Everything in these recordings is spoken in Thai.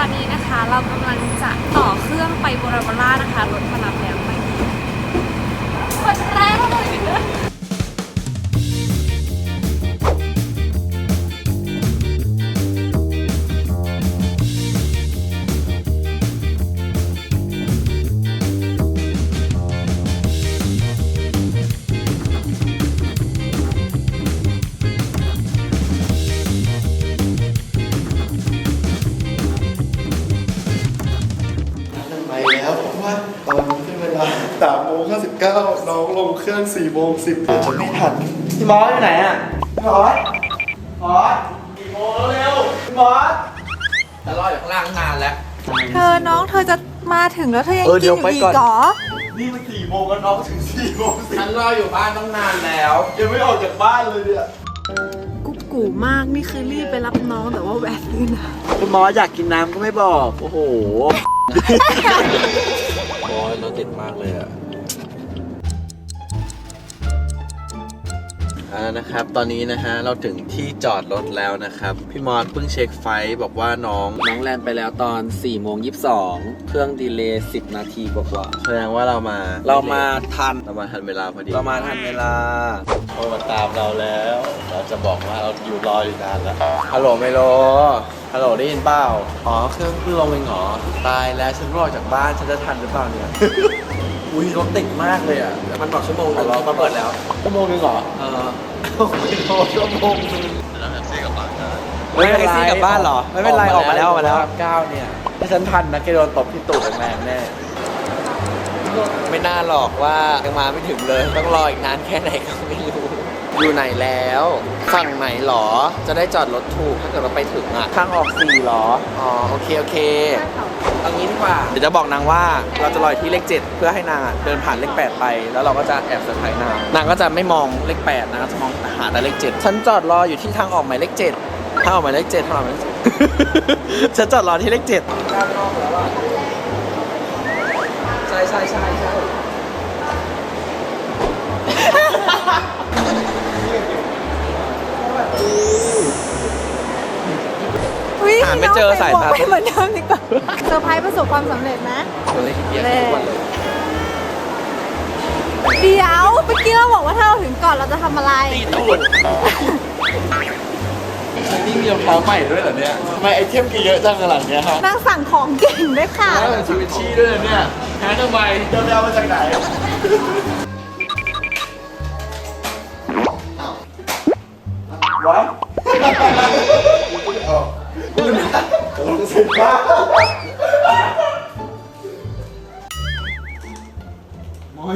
ตอนนี้นะคะเรากำลังจะต่อเครื่องไปโบราบาร่านะคะรถมารับแล้วไปคนแรกเลย สามโมงห้าสิบเก้าน้องลงเครื่องสี่โมงสิบเดี๋ยวจะไม่ทันพี่มอสอยู่ไหนอะพี่มอสมอสกี่โมงแล้วเร็วพี่มอสจะรออยู่ข้างล่างนานแล้ว เธอน้องเธอจะมาถึงแล้วเธอยังเออกิเดี๋นยวอยู่ไปอีก่อนกเหรอนี่มันสี่โมงแล้วน้องถึงสี่โมงสิฉันรออยู่บ้านต้องนานแล้ว ยังไม่ออกจากบ้านเลยเนี่ยกุ๊กกูมากนี่คือรีบไปรับน้องแต่ว่าแวะซื้อนะพี่มอสอยากกินน้ำก็ไม่บอก โอ้โหโอ้ย รถติดมากเลยอะ อ่านะครับ ตอนนี้นะฮะเราถึงที่จอดรถแล้วนะครับ พี่มอสเพิ่งเช็คไฟล์บอกว่าน้องน้องแลนไปแล้วตอน4โมง22เครื่องดีเลย์10 นาทีกว่าแสดงว่าเรามาๆเรามาทัน เรามาทันเวลาพอดีเรามาทันเวลา โทรมาตามเราแล้ว เราจะบอกว่าเราอยู่รออยู่นานแล้วฮัลโหลไมโลฮัลโหลได้ยินเปล่าอ๋อเครื่องเพิ่งลงเองเหรอตายแล้วฉันรออกจากบ้านฉันจะทันหรือเปล่าเนี่ย อุ้ยรถติดมากเลยอะมันบอกชั่วโมงนึงเราเขาเปิดแล้ว ชั่วโมงนึงเหรอเออไม่โทรชั่วโมงนึงไม่เป็นไรแท็กซี่กลับบ้านเหรอ ไม่เป็นไรออกมาแล้วออกมาแล้วเก้าเนี่ยถ้าฉันทันนะแกโดนตบที่ตูดแรงๆแน่ ไม่น่าหรอกว่ายังมาไม่ถึงเลย ต้องรออีกนานแค่ไหนก็ไม่รู้ อยู่ไหนแล้ว ฝั่งไหนหรอ จะได้จอดรถถูกถ้าเกิดเราไปถึงอะทางออกสี่เหรอ อ๋อ โอเค โอเคเอางี้ดีกว่า เดี๋ยวจะบอกนางว่าเราจะรออยู่ที่เลข 7 เพื่อให้นางอะเดินผ่านเลข 8 ไป แล้วเราก็จะแอบเซอร์ไพรส์นาง นางก็จะไม่มองเลข 8 นางก็จะมองหาแต่เลข 7 ฉันจอดรออยู่ที่ทางออกหมายเลข 7 ทางออกหมายเลข 7ทางออกหมายเลข7ฉันจอดรอที่เลข 7ใช่ใช่ใช่ใช่ หาไม่เจอสายตา ไปเหมือนเดิมดีกว่าเซอร์ไพรส์ประสบความสำเร็จนะตัวเลขเยอะทุกวันเลยเดี๋ยวเมื่อกี้เราบอกว่าถ้าเราถึงก่อนเราจะทำอะไรตีตูดนี่มีรองเท้าใหม่ด้วยเหรอเนี่ยทำไมไอเทมกี่เยอะจังขนาดเนี้ยครับนางสั่งของเก่งด้วยค่ะแล้วชีวิตชีด้วยเหรอเนี่ยหาทำไมเจ้าแมวมาจากไหน สิบ้าไม่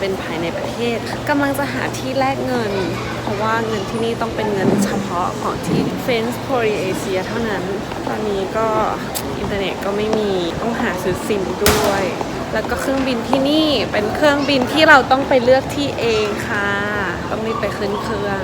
เป็นภายในประเทศกำลังจะหาที่แลกเงิน เพราะว่าเงินที่นี่ต้องเป็นเงินเฉพาะของที่เฟนส์โคเรียเอเชียเท่านั้น ตอนนี้ก็อินเทอร์เน็ตก็ไม่มีต้องหาซื้อซิมด้วย แล้วก็เครื่องบินที่นี่เป็นเครื่องบินที่เราต้องไปเลือกที่เองค่ะ ต้องรีบไปขึ้นเครื่อง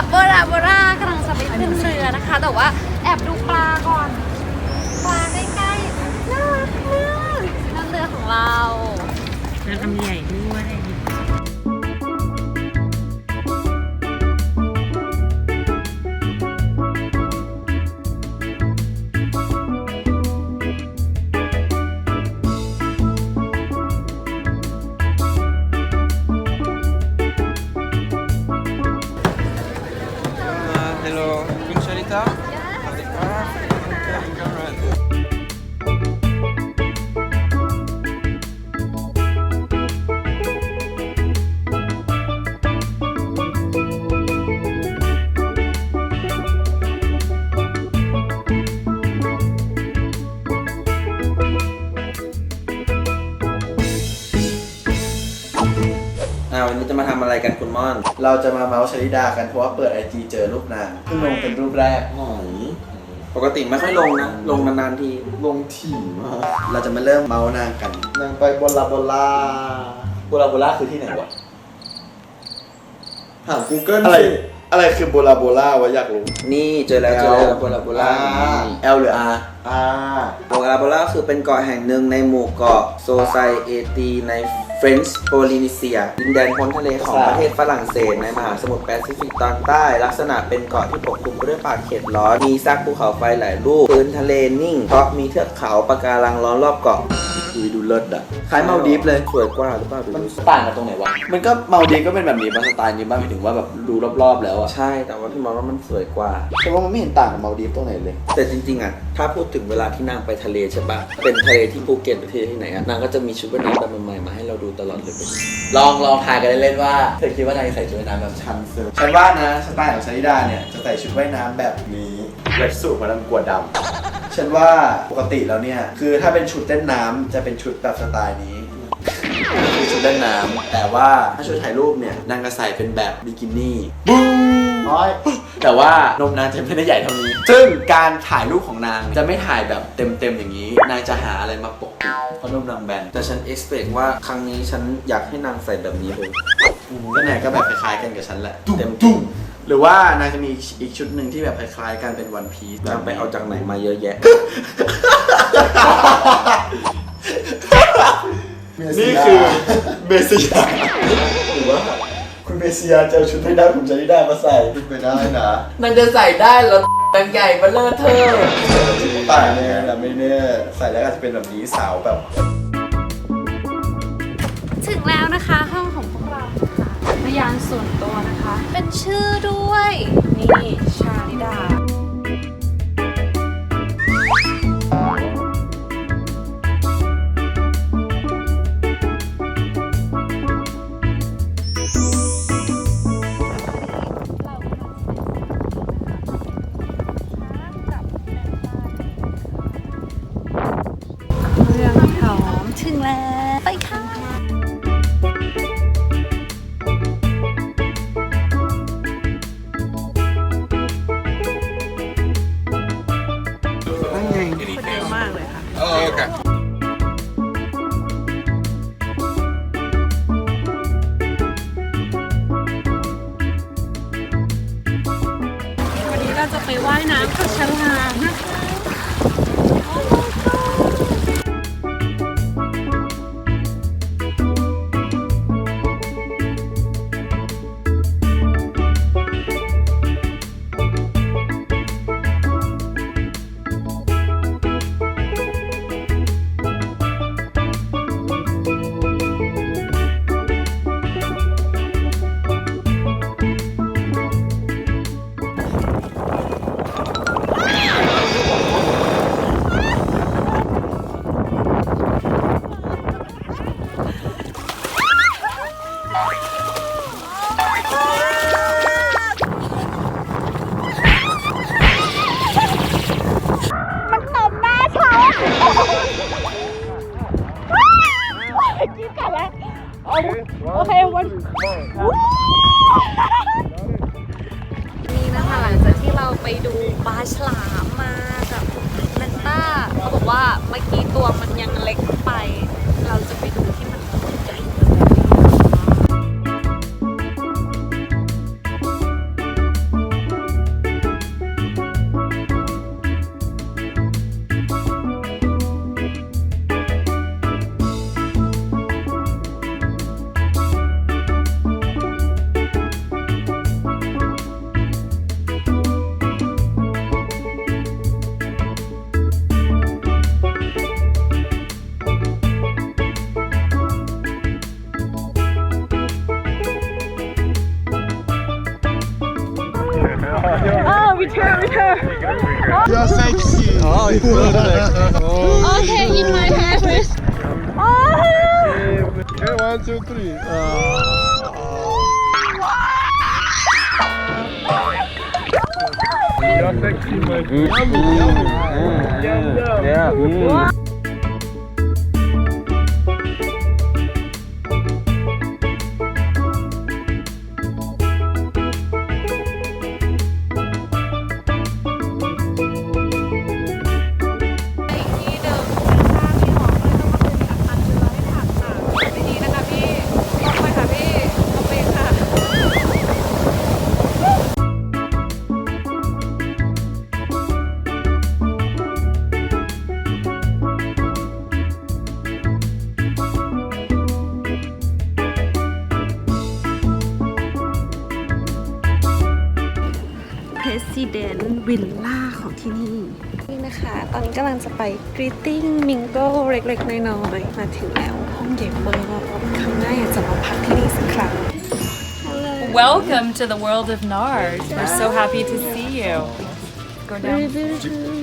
แล้วค่ะโบราโบรากำลังจะไปขึ้นเรือนะคะ แต่ว่าแอบดูปลาก่อน ปลาใกล้ๆน่ารักมากนั่นเรือของเรา แล้วลำใหญ่ด้วย นนี้จะมาทำอะไรกันคุณม่อนเราจะมาเมาส์ชลิดากันเพราะว่าเปิดไอจีเจอรูปนางเพิ่งลงเป็นรูปแรก หอยปกติไม่ค่อยลงนะ ลงนานๆที ลงถี่มากเราจะมาเริ่มเมาส์นางกัน นางไปบนลาบนลาโบราโบราคือที่ไหนวะถาม Google อะไรอะไรคือโบลาโบลาวะอยากรู้ นี่เจอแล้วเจอแล้วโบราโบรา L หรือ R R โบราโบราคือเป็นเกาะแห่งหนึ่งในหมู่เกาะโซไซเอตีในเฟรนช์โพลินีเซียดินแดนพ้นทะเลของประเทศฝรั่งเศสในมหาสมุทรแปซิฟิกตอนใต้ ลักษณะเป็นเกาะที่ปกคลุมไปด้วยป่าเขตร้อน มีซากภูเขาไฟหลายลูก พื้นทะเลนิ่งเพราะมีเทือกเขาปะการังล้อมรอบเกาะ ดูดูเลิศอะคล้ายมาลดีฟเลย สวยกว่าหรือเปล่าดูมันดูสิต่างกันตรงไหนวะ มันก็มาลดีฟก็เป็นแบบนี้ป่ะสไตล์นี้ป่ะหมายถึงว่าแบบดูรอบๆแล้วอะใช่ แต่ว่าพี่มองว่ามันสวยกว่า แต่ว่ามันไม่เห็นต่างกับมาลดีฟตรงไหนเลย แต่จริงๆอะถ้าพูดถึงเวลาที่นางไปทะเลใช่ปะเป็นทะเลที่ภูเก็ตหรือทะเลที่ไหนอะนางก็จะมีชุดว่ายน้ำแบบใหม่ๆมาให้เราดูตลอดเลยเป็นลองลองทายกันเล่นๆว่าเธอคิดว่านางจะใส่ชุดว่ายน้ำแบบชันเซอร์ฉันว่านะสไตล์ของชลิดาเนี่ยจะใส่ชุดว่ายน้ำแบบนี้เวทสูทเพราะนางกลัวดำ ฉันว่าปกติแล้วเนี่ย คือถ้าเป็นชุดเล่นน้ำจะเป็นชุดแบบสไตล์นี้คือชุดเล่นน้ำแต่ว่าถ้าชุดถ่ายรูปเนี่ยนางจะใส่เป็นแบบบิกินี่บูมแต่ว่านมนางจะไม่ได้ใหญ่เท่านี้ ซึ่งการถ่ายรูปของนางจะไม่ถ่ายแบบเต็มๆอย่างนี้ นางจะหาอะไรมาปกปิดเพราะนมนางแบนแต่ฉัน expect ว่าครั้งนี้ฉันอยากให้นางใส่แบบนี้เลยก็นายก็แบบคล้ายๆกันกับฉันแหละเต็มตุ้ม หรือว่านายจะมีอีกชุดหนึ่งที่แบบคล้ายๆกันเป็นวันพีซนางไปเอาจากไหนมาเยอะแยะนี่คือเมสยาหรือว่าคุณเมสยาจะเอาชุดไม่ได้ผมจะได้มาใส่ไม่ได้นะนางจะใส่ได้แล้วนางใหญ่มาเลอะเธอป่าเนี่ยแต่ไม่แน่ใส่แล้วอาจจะเป็นแบบนี้สาวแบบ ถึงแล้วนะคะ ชื่อด้วย นี่ ไปว่ายน้ำกับฉลามนะคะ นะคะตอนนี้กำลังจะไป Greeting Mingle เล็กๆน้อยๆมาถึงแล้วห้องใหญ่มากครั้งหน้าอยากจะมาพักที่นี่สักครั้ง Welcome to the world of NARS. We're so happy to see you. Go down.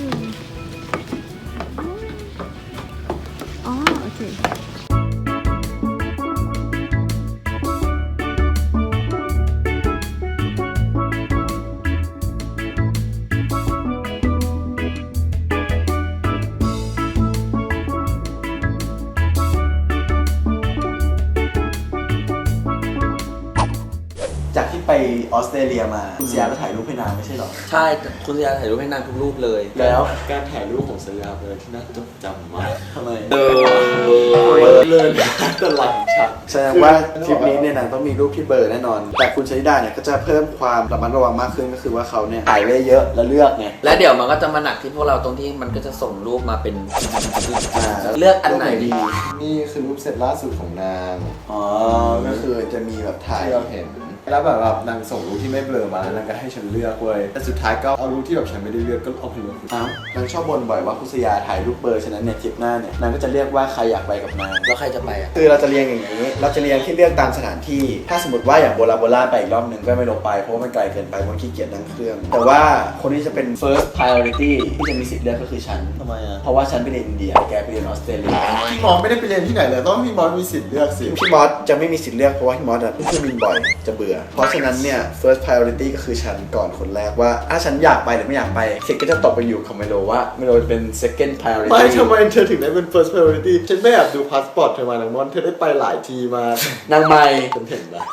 เตรเลียมาคุณเสียก็ถ่ายรูปให้นางไม่ใช่หรอ ใช่แต่คุณยาถ่ายรูปให้นางทุกรูปเลย แล้วการถ่ายรูปของสยามเลยที่น่าจดจำมากทำไมเออเลินตลังชัดแสดงว่าทริปนี้เนี่ยนางต้องมีรูปที่เบลอร์แน่นอน แต่คุณชนิดาเนี่ยก็จะเพิ่มความระมัดระวังมากขึ้นก็คือว่าเขาเนี่ยถ่ายไว้เยอะแล้วเลือกไงและเดี๋ยวมันก็จะมาหนักที่พวกเราตรงที่มันก็จะส่งรูปมาเป็นอ่าเลือกอันไหนดีนี่คือรูปเซตล่าสุดของนางอ๋อก็คือจะมีแบบถ่ายที่เราเห็น แล้วแบบแบบนางส่งรูปที่ไม่เบลอมาแล้วนางก็ให้ฉันเลือกเว้ยแต่สุดท้ายก็เอารูปที่แบบฉันไม่ได้เลือกก็เอาไปลงอ้าวนางชอบบ่นบ่อยว่าคุสยาถ่ายรูปเบลอร์ฉะนั้นเนี่ยทริปหน้าเนี่ยนางก็จะเรียกว่าใครอยากไปกับนางแล้วใครจะไปอะ คือเราจะเรียงอย่างนี้ เราจะเรียงที่เลือกตามสถานที่ ถ้าสมมติว่าอย่างโบราโบราไปอีกรอบหนึ่งก็ไม่ลงไปเพราะว่ามันไกลเกินไปมันขี้เกียจนั่งเครื่อง แต่ว่าคนที่จะเป็น first priority ที่จะมีสิทธิ์เลือกก็คือฉัน ทำไมอะ เพราะว่าฉันไปเรียนอินเดีย แกไปเรียนออสเตรเลีย พี่มอสไม่ได้ไปเรียนที่ไหนเลยต้องพี่มอสมีสิทธิ์เลือกสิพี่มอสจะไม่มีสิทธิ์เลือกเพราะว่าพี่มอสอะเพิ่งบินบ่อยจะเบื่อเพราะฉะนั้นเนี่ย first priority ก็คือฉันก่อนคนแรกว่าถ้าฉันอยากไปหรือไม่อยากไปสิทธิ์ก็จะตกไปอยู่ของไมโลว่าไมโลจะเป็น second priority ไม่ทำไมเธอถึงได้เป็น first priority ฉันไม่อยากดูพาสปอร์ตเธอมาหนังมอนเธอได้ไปหลายทีมากนางไม่ฉันเห็นนะ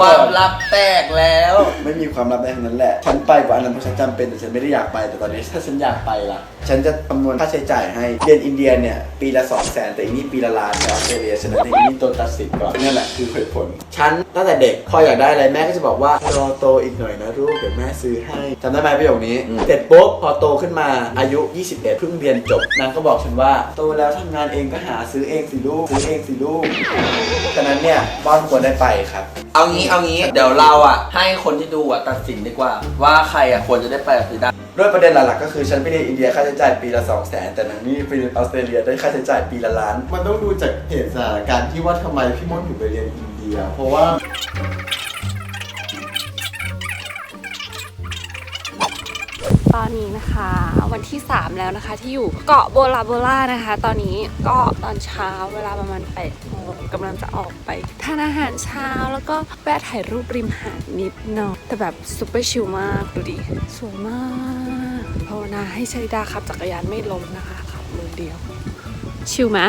ความลับแตกแล้ว ไม่มีความลับใดทั้งนั้นแหละ ฉันไปกว่าอันนั้นเพราะฉันจำเป็นแต่ฉันไม่ได้อยากไปแต่ตอนนี้ถ้าฉันอยากไปล่ะ ฉันจะคำนวณค่าใช้จ่ายให้เรียนอินเดียเนี่ยปีละ 2 0 0แสนแต่อีนี่ปีละล้านในออสเตรเลียฉะนั้นในอีนี่โดนตัดสิทธิ์ก่อนนี่แหละคือเหตุผล ฉันตั้งแต่เด็กพออยากได้อะไรแม่ก็จะบอกว่ารอโตอีกหน่อยนะลูกเดี๋ยวแม่ซื้อให้จำได้ไหมประโยคนี้เสร็จปุ๊บพอโตขึ้นมาอายุ 21เพิ่งเรียนจบนางก็บอกฉันว่าโตแล้วทำงานเองก็หาซื้อเองสิลูกซื้อเองสิลูกฉะนั้นเนี่ยบ้านควรได้ไปครับ เอางี้เอางี้เดี๋ยวเราอะให้คนที่ดูอะตัดสินดีกว่า ว่าใครอะควรจะได้ไปกับซีด้า ด้วยประเด็นหลักๆก็คือฉันไปเรียนอินเดียค่าใช้จ่ายปีละ2 0 0แสนแต่นางนี่ไปเรียนออสเตรเลียได้ค่าใช้จ่ายปีละล้าน มันต้องดูจากเหตุสถานการณ์ที่ว่าทำไมพี่มดถึงไปเรียนอินเดีย เพราะว่า อนนี้นะคะ วันที่ 3 แล้วนะคะ ที่อยู่เกาะโบลาโบล่านะคะ ตอนนี้ก็ตอนเช้าเวลาประมาณ8โมงกำลังจะออกไปทานอาหารเช้าแล้วก็แวะถ่ายรูปริมหาดนิดหน่อยแต่แบบซุปเปอร์ชิลมากดูดิสวยมากภาวนาให้ชลิดาขับจักรยานไม่ล้มนะคะขับมือเดียว ชิลไหม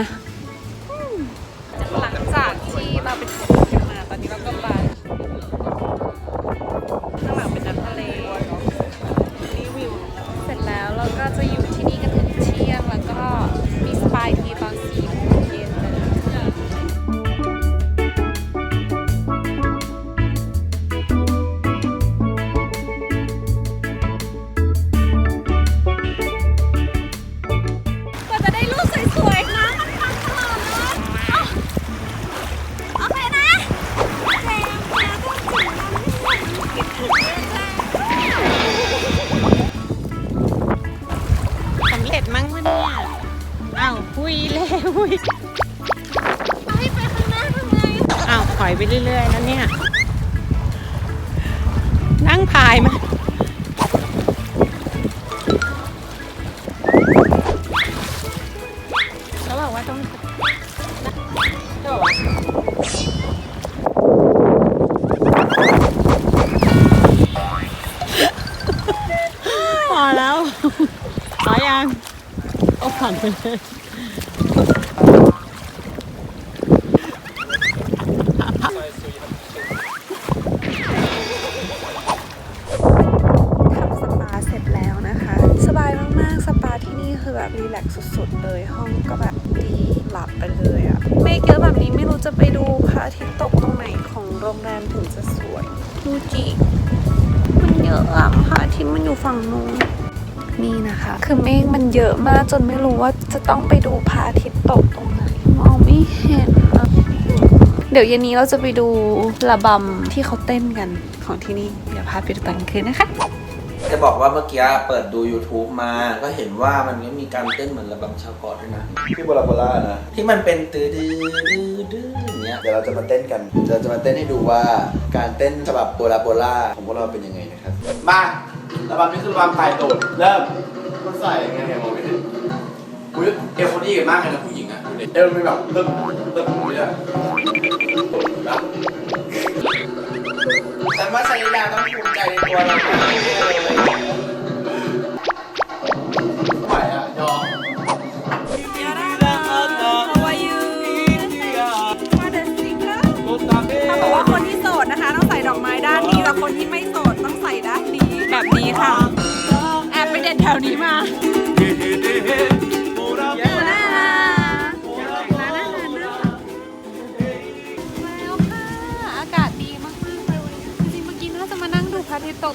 ไปเรื่อยๆแล้วเนี่ย นั่งพายมาเขาบอกว่าต้องเขาบอพอแล้วพอยังโอ้ผ่านไปเลย แบบนี้ไม่รู้จะไปดูพระอาทิตย์ตกตรงไหนของโรงแรมถึงจะสวยดูจิมันเยอะอะพระอาทิตย์มันอยู่ฝั่งนู้นนี่นะคะ คือเมฆมันเยอะมากจนไม่รู้ว่าจะต้องไปดูพระอาทิตย์ตกตรงไหนมองไม่เห็นอะเดี๋ยวเย็นนี้เราจะไปดูระบำที่เขาเต้นกันของที่นี่ เดี๋ยวพาไปดูตอนกลางคืนนะคะ จะบอกว่าเมื่อกี้เปิดดู YouTube มา ก็เห็นว่ามันก็มีการเต้นเหมือนระบำชาวเกาะด้วยนะ พี่โบราโบรานะ ที่มันเป็นตื้อดื้อดื้อดื้ออย่างเงี้ย เดี๋ยวเราจะมาเต้นกัน เราจะมาเต้นให้ดูว่าการเต้นฉบับโบราโบราของพวกเราเป็นยังไงนะครับ มาระบำนี่คือระบำปลายโดดเริ่มมันใส่ยังไงเนี่ยมองไม่เห็นอุ้ยเอวคนดีกันมากเลยนะผู้หญิงอะดูดิเอวมันเป็นแบบเติมเติมอย่างนี้เลยนะแต่ว่าชาลิดาต้องภูมิใจในตัวเรา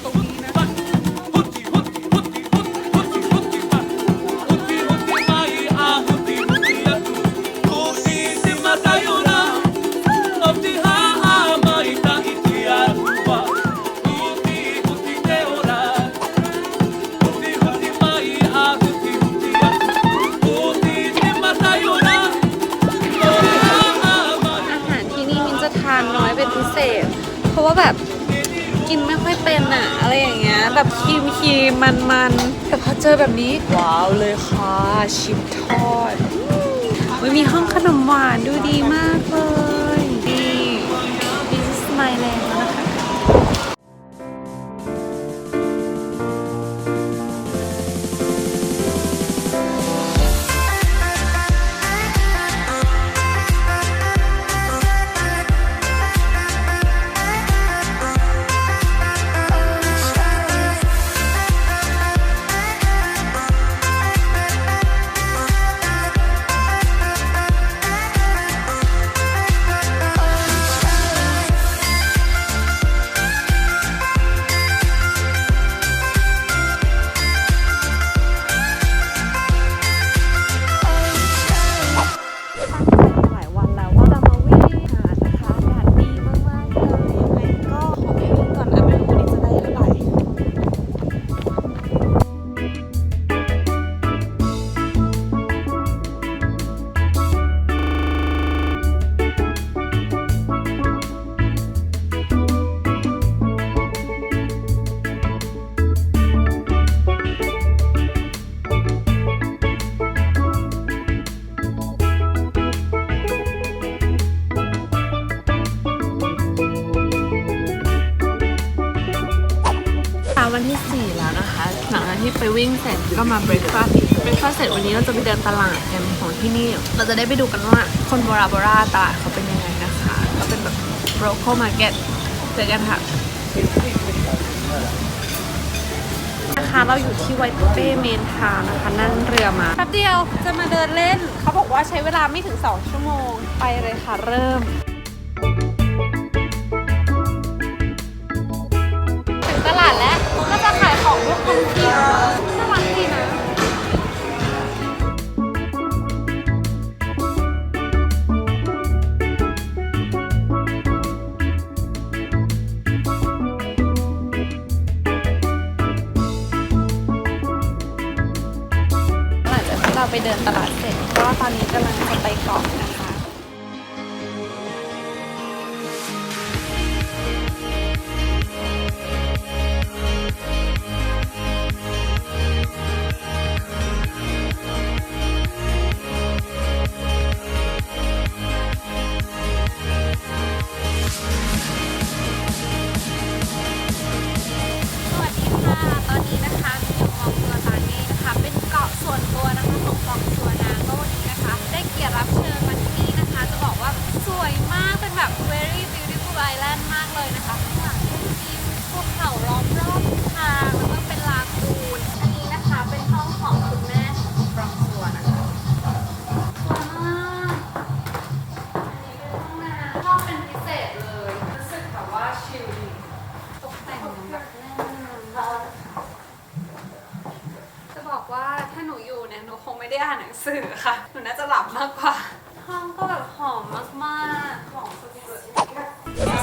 ดู มมันมันๆแต่พอเจอแบบนี้ ว้าวเลยค่ะ ชิมทอดมันมีห้องขนมหวานดูดีมากเลยดีดิสไมล์แลนด์ นนี้เราจะไปเดินตลาดกันของที่นี่ เราจะได้ไปดูกันว่าคนโบราโบราตลาดเขาเป็นยังไงนะคะ ก็เป็นแบบ local market เจอกันค่ะนะคะเราอยู่ที่ไวท์เป้เมนทาวนะคะนั่งเรือมาแป๊บเดียวจะมาเดินเล่น เขาบอกว่าใช้เวลาไม่ถึง 2 ชั่วโมง ไปเลยค่ะเริ่มถึงตลาดแล้วก็จะขายของพวกคอนเทียน่า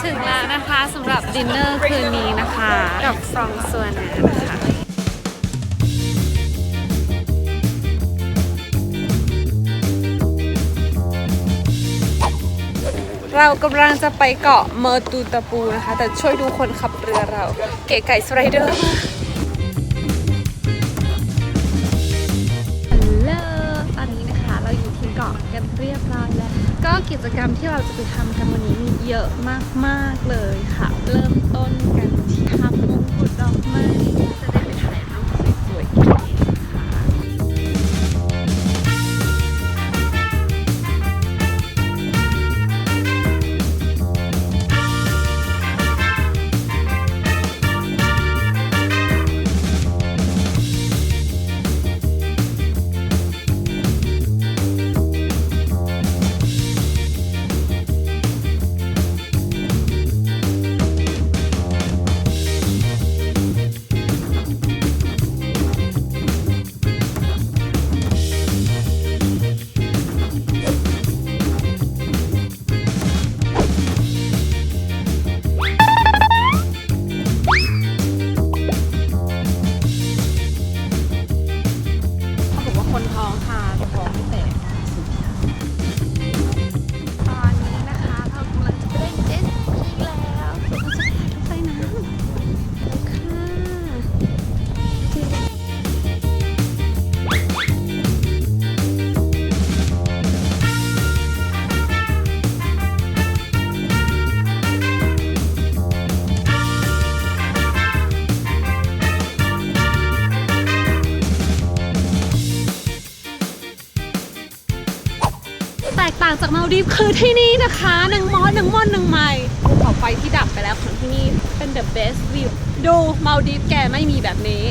ถึงแล้วนะคะสำหรับดินเนอร์คืนนี้นะคะ กับฟรองซัวนานะคะเรากำลังจะไปเกาะเมอร์ตูตะปูนะคะ แต่ช่วยดูคนขับเรือเรา เก๋ไก่สไลเดอร์ ก็กิจกรรมที่เราจะไปทำกันวันนี้มีเยอะมากๆเลยค่ะ เริ่มต้นกันที่ทำมงกุฎดอกไม้ ดีฟคือที่นี่นะคะนางมอสนางม่อนนางไม้ภูเขาไฟที่ดับไปแล้วของที่นี่เป็น the best view ดูมาลดีฟแกไม่มีแบบนี้